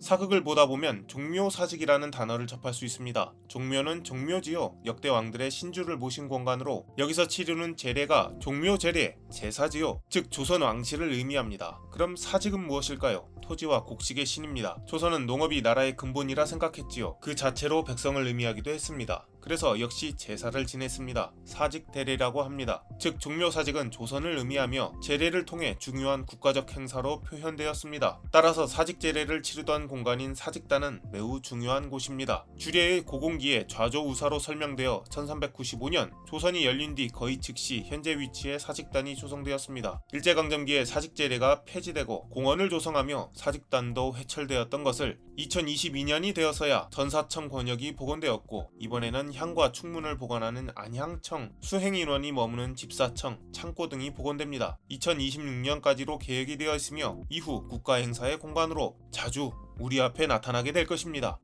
사극을 보다 보면 종묘사직이라는 단어를 접할 수 있습니다. 종묘는 종묘지요. 역대 왕들의 신주를 모신 공간으로 여기서 치르는 제례가 종묘제례, 제사지요. 즉 조선 왕실을 의미합니다. 그럼 사직은 무엇일까요? 토지와 곡식의 신입니다. 조선은 농업이 나라의 근본이라 생각했지요. 그 자체로 백성을 의미하기도 했습니다. 그래서 역시 제사를 지냈습니다. 사직 대례라고 합니다. 즉 종묘 사직은 조선을 의미하며 제례를 통해 중요한 국가적 행사로 표현되었습니다. 따라서 사직 제례를 치르던 공간인 사직단은 매우 중요한 곳입니다. 주례의 고공기에 좌조우사로 설명되어 1395년 조선이 열린 뒤 거의 즉시 현재 위치에 사직단이 조성되었습니다. 일제강점기에 사직 제례가 폐지되고 공원을 조성하며 사직단도 해철되었던 것을 2022년이 되어서야 전사청 권역이 복원되었고 이번에는 향과 충문을 보관하는 안향청, 수행인원이 머무는 집사청, 창고 등이 복원됩니다. 2026년까지로 계획이 되어 있으며 이후 국가 행사의 공간으로 자주 우리 앞에 나타나게 될 것입니다.